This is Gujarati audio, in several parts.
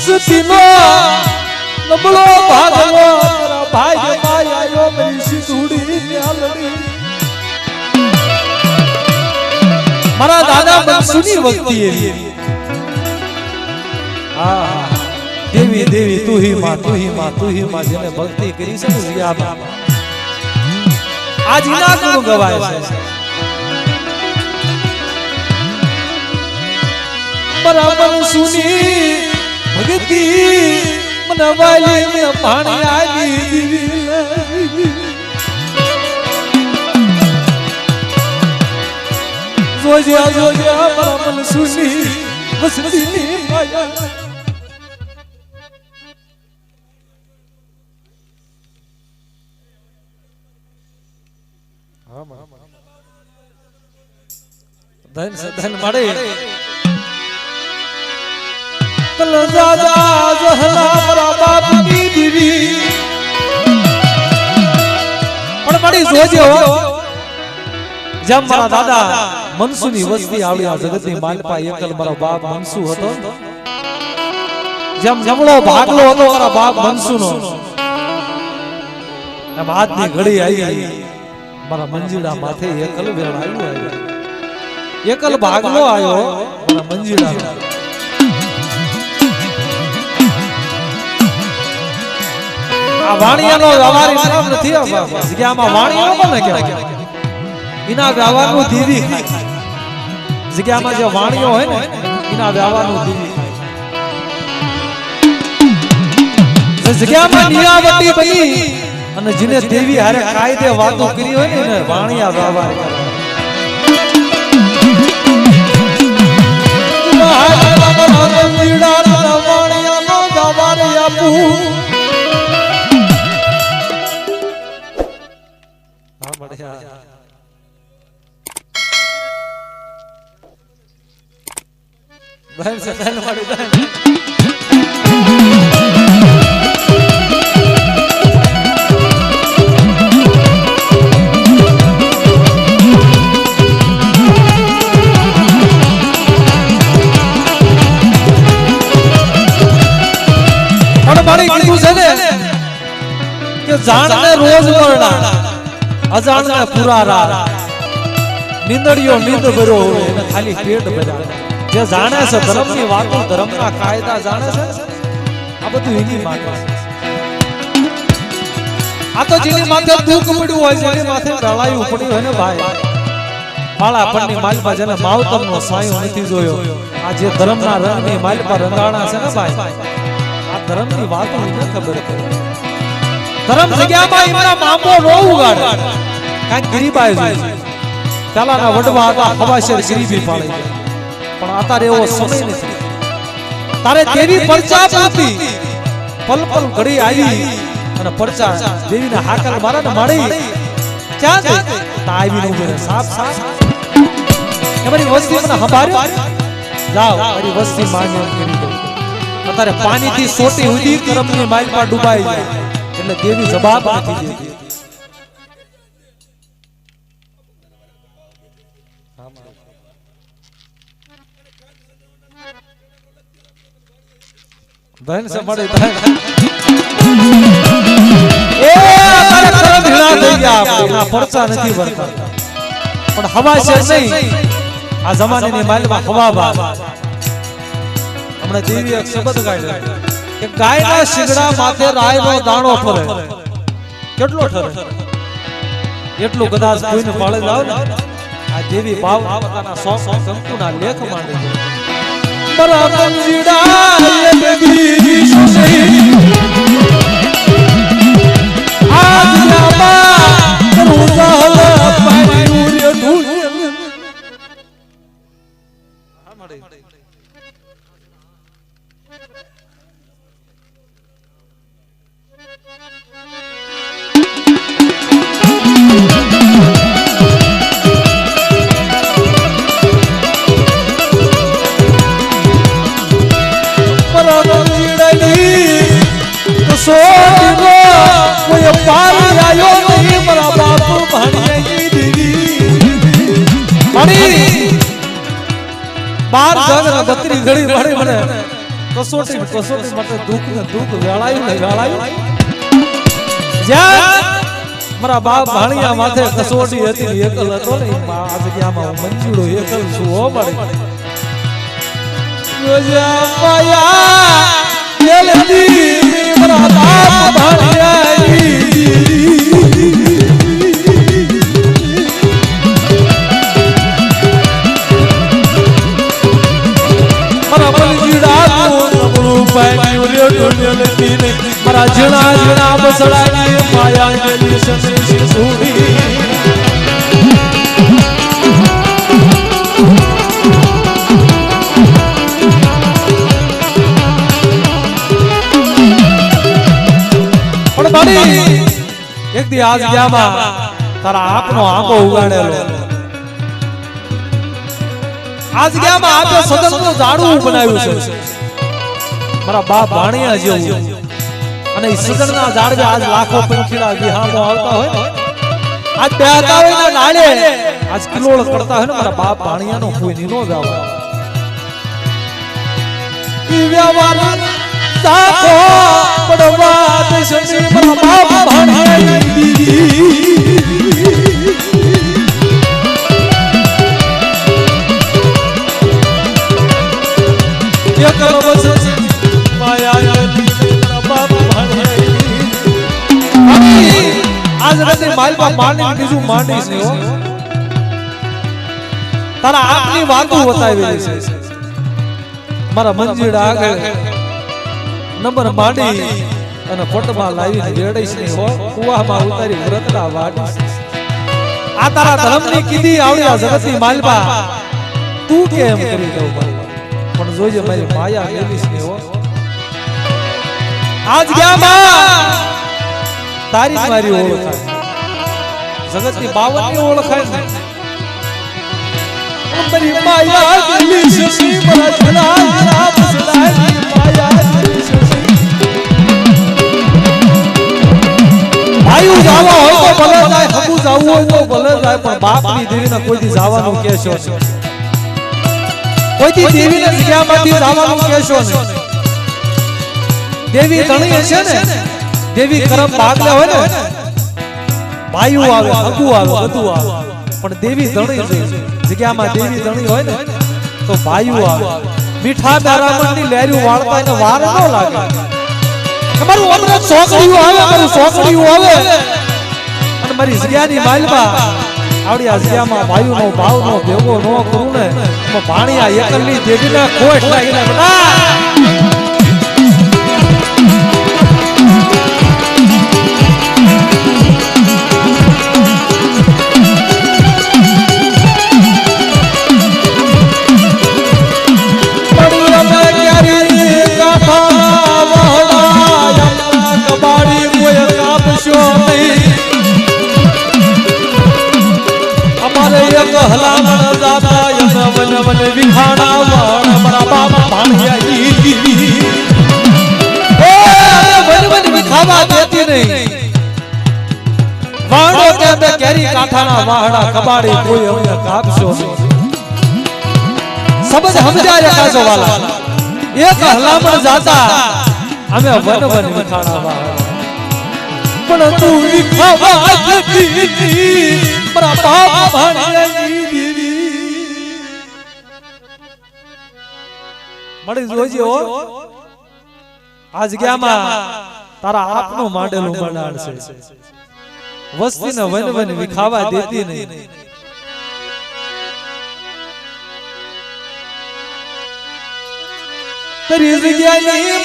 સતીનો નબળો ભાગવો ભાઈ માય મેરી સિંધુડી મારા દાદા મનસુની વખતી એવી હા. દેવી દેવી તું હી માં તું હી માં તું હી માં જેને ભક્તિ કરી છે ને જીયાબા આજ ઇના ગુણ ગવાય છે. બરાબર સુની ભક્તિ મને વાલી ને પાણી આલી જોજે જોજે મારા મન સુની વસતીની માયા ધન ધન મળે કલ દાદા જહલા મારા બાપની દીવી પણ મળી જોજે જેમ મારા દાદા મનસુની વસ્તી આવી આ જગતની માલપા એકલ મારો બાપ મનસુ હતો. જેમ જમણો ભાગલો હતો મારા બાપ મનસુનો. એમ આજની ઘડી આવી. મારા મંજીડા માથે એકલ વેણ આવ્યું. એકલ ભાગલો આવ્યો મારા મંજીડા વાણિયાનો વ્યવહાર ઇનામ નથી. જગ્યામાં વાણિયાનો કોને કહેવાય એના વ્યવહારનું દીવી જગ્યામાં જે વાણીઓ હોય ને એના વ્યવહારનું દીવી જગ્યામાં નિયાવટી બની અને જેને દેવી હારે કાયદે વાતો કરી હોય ને એને વાણિયા. હા, બઢિયા. બહેન છે, બહેન વાળી બહેન. પણ મારી જાણને રોજ મરણા અજાણને પૂરા રા નિંદડીઓ નિંદ ભર્યો હોય એને ખાલી પેટ ભર્યા. જે જાણે છે ધર્મની વાતો ધર્મના કાયદા જાણે છે. આ બધું એની માટે આ તો જેની માથે દુઃખ પડ્યું હોય જેની માથે રળાયું પડ્યું હોય ને ભાઈ. માળા પરની માલપા જેને માવતરનો સાયો નથી જોયો આ જે ધર્મના રંગની માલપા રંગાણા છે ને ભાઈ. આ ધર્મની વાતો એને ખબર પડે. ધર્મ જગ્યામાં એમના મામો નો ઉગાડે. કાંઈક ગરીબાઈ જોઈએ પેલાના વડવા હતા હવાશેર ગરીબી પાડે પણ અત્યારે એવો સમય નથી. તારે દેવી પરચા પૂરતી પલ પલ ઘડી આવી અને પરચા દેવીને હાકલ મારા ને મળી ક્યાં ગઈ તાવી નું બોલે સાફ સાફ તમારી વસ્તી મને હંભાર્યો જાઓ, મારી વસ્તી માન્ય કરી દો. અત્યારે પાણીથી સોટી ઉડી કરમની પર ડૂબાઈ જાય. એટલે દેવી જવાબ નથી દેતી બહેન સે મળે બહેન. એ અત્યારે કરમ થઈ ગયા એના પરચા નથી ભરતા પણ હવા છે નહીં. આ જમાનાની માલમાં હવા બા હમણાં દેવી એક શબ્દ ગાય કે ગાયના શિંગડા માથે રાયનો દાણો ફરે. કેટલો ઠરે? એટલું કદાચ કોઈને ફાળે લાવ ને. આ દેવી ભાવ પોતાના સો સો કંકુના લેખ માંડે છે. મારા મંજીડા બાર જગ ને બત્રી ઘડી મળી મને. કસોટી કસોટી માટે દુઃખ ને દુઃખ વેળાયું ને વેળાયું. જ્યાં મારા બાપ ભાણિયા માથે કસોટી હતી એકલ હતો. ને આ જગ્યામાં હું મંજૂરો એકલ છું હો યોજા પાયા લેલતી મારા બાપ ભાણિયા પામ્યું રે ડોલ્યો મારા જણા જણા બસડાની માયા ગેલી સંદેશ સુડી બાળી એક દી આજ ગયામાં તારા આપનો આંબો ઉગાડેલો. આજ ગયામાં આપે સદનનું ઝાડું બનાવ્યું છે. મારા બાપ ભાણિયા જેવું અને ઈ સદનના ઝાડવે આજ લાખો પંખીડા વિહામો આવતા હોય આજ બેહતા હોય ને નાળે, આજ કિલોળ કરતા હોય ને મારા બાપ ભાણિયાનો કોઈ નીનો જાવ ઈ વ્યવહાર સાખો પડવા દેશની મારા બાપ ભાણિયા એકલ વસતી માયા આજ રાતે માલપા બીજું વાતો બતાવેલી છે. મારા માલબા તું કેમ કરી દઉં પણ જોજે મારી માયા આજ ગયા માં તારી મારી ઓળખાય ઓળખાય ને માયા શશી મારા માયા શશી ભાઈઓ જાવા હોય તો ભલે જાય હકુ જાવું હોય તો ભલે જાય પણ દેવીને કોઈથી જવાનું ને કોઈથી દેવીને જગ્યામાંથી જવાનું કહેશો ને દેવી ધણી હશે ને? દેવી કરમ ભાગલા હોય ને? ભાઈઓ આવે હગુ આવે બધું આવે. પણ દેવી ધણી છે. જગ્યામાં દેવી ધણી હોય ને તો ભાઈઓ આવે. મીઠા દારામણની લેરી વાળતા એને વાર ન લાગે. તમારું અમૃત સોકડીયું આવે મારું સોકડીયું આવે. અને મારી જગ્યાની માલમાં આવડી આ જગ્યામાં ભાઈઓનો ભાવનો ભેગો ન કરું ને એમાં આ એકલની દેવીના કોઠ લાગીને બધા અમારે એક હલામણ દાદા યન વન વન વિખાણા વાણ અમારા બાપ ભાણિયા ઈ. એ અરે વન વન વિખાવા દેતી નહીં. વાણો કે કેરી કાંઠાના વાહડા કબાડી કોઈ અમને કાપશો સમજ સમજાય કાજો વાલા એક હલામણ જાતા. અમે વન વન વિખાણા વાહડા પણ તું વિખાવા દેતી મળી જોજે હો આ જગ્યામાં તારા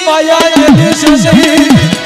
માયા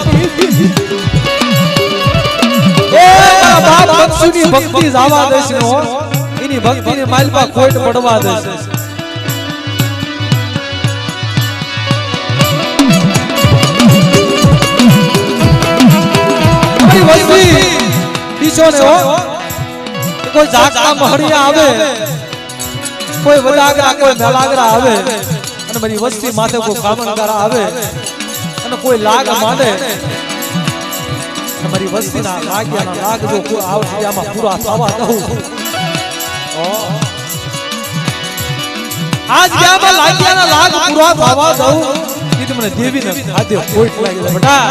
પક્ષની ભક્તિ જવા દેશ નો એની ભક્તિ ને માલપા ખોટ પડવા દેશ. કોઈ જાગતા મહરિયા આવે. કોઈ વડાગરા કોઈ મેલાગરા આવે. અને મારી વસ્તી માથે કોઈ કામણકારા આવે. અને કોઈ લાગ માને અને મારી વસ્તીના લાગ્યાના લાગ જો કોઈ આવશે આમાં પૂરા થવા દઉં આજ ક્યાંમાં લાગ્યાના લાગ પૂરા થવા દઉં એ મને દેવીને ખાધે કોઈ લાગી બેટા.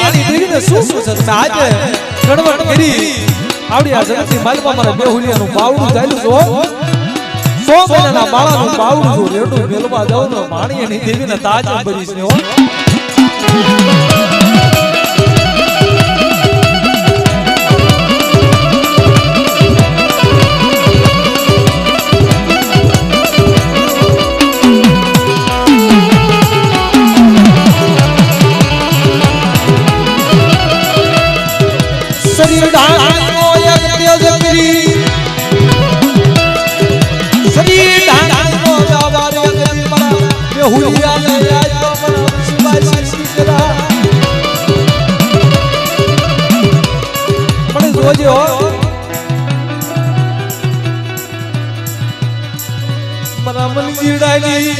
આજે ગણવટ કરી. આવડી આ જગતની માલમાં મારા બે હુલિયાનું બાવડું ચાલ્યું છો સો મહિનાના બાળાનું બાવડું જો રેડું મેલવા જાઉં ને ભાણિયાની દેવીને તાજ ભરીશ ને શરીર ઢાંકનો જાવાર એક દી મારા બે હુલિયા લે આજ તો મારા શિવાય શીકરા પણ મારા મંજીડાની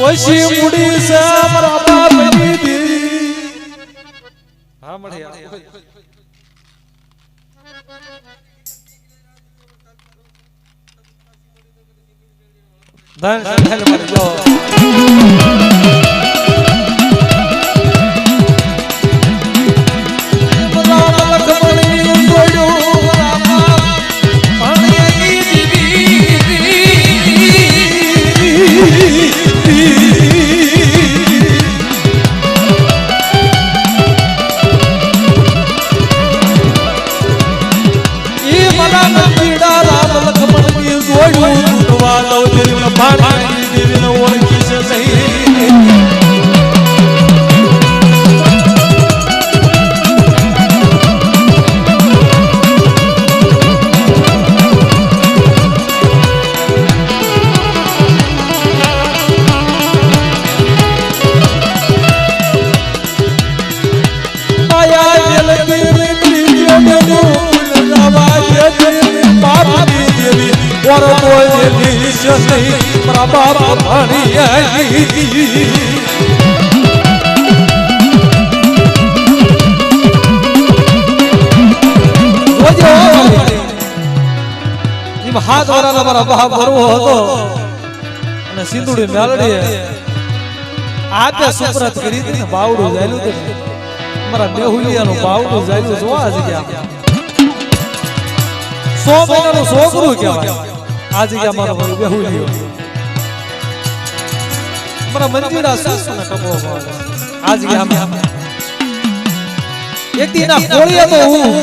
ઓછી મુડી છે મારા બાપની દેવી હા. મળ્યા ધન ધન મરી પાણી શની પ્રભા ભણી આઈ જોજો એમ હાથ વાળાનો મારા બાપ ભરવો હતો. અને સિંદુડી મેલડી આપે સુપ્રત કરી હતી બાવડું જાયલું હતું મારા મેહુલિયાનું બાવડું જાયલું જોવા જગ્યા સો મહિનાનું છોકરું કહેવાય. આ જગ્યા મારો બેહુ લ્યો મારા શું શું ટકો આ જગ્યા એક દી ના કોળીએ તો હું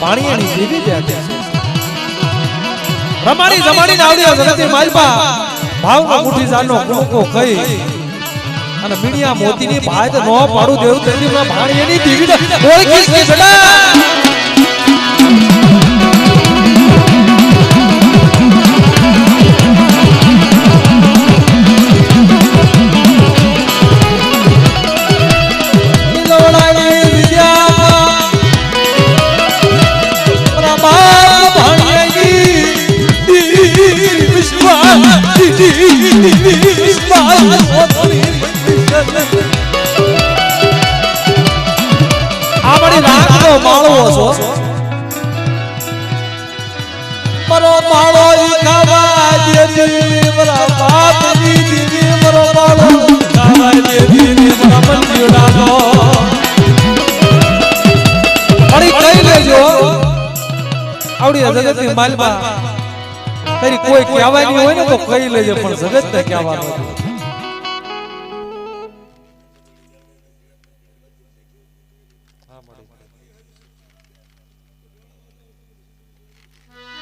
પાણીયાની દેવી ત્યાં જમાડી જમાણી આવડી જગતે માલપા ભાવનો મુઠી જાનો કુણકો કઈ અને મીડિયા મોતીની ભાઈ તો નો પાડું દેવું તેની માં ભાણીયાની દેવીને ઓળખી બેટા જગતની માલમાં તારી કોઈ કહેવાની હોય ને તો કહી લેજે પણ જગત ને કહેવાનું નથી.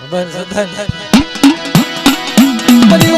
બધાને શ્રદ્ધા બધી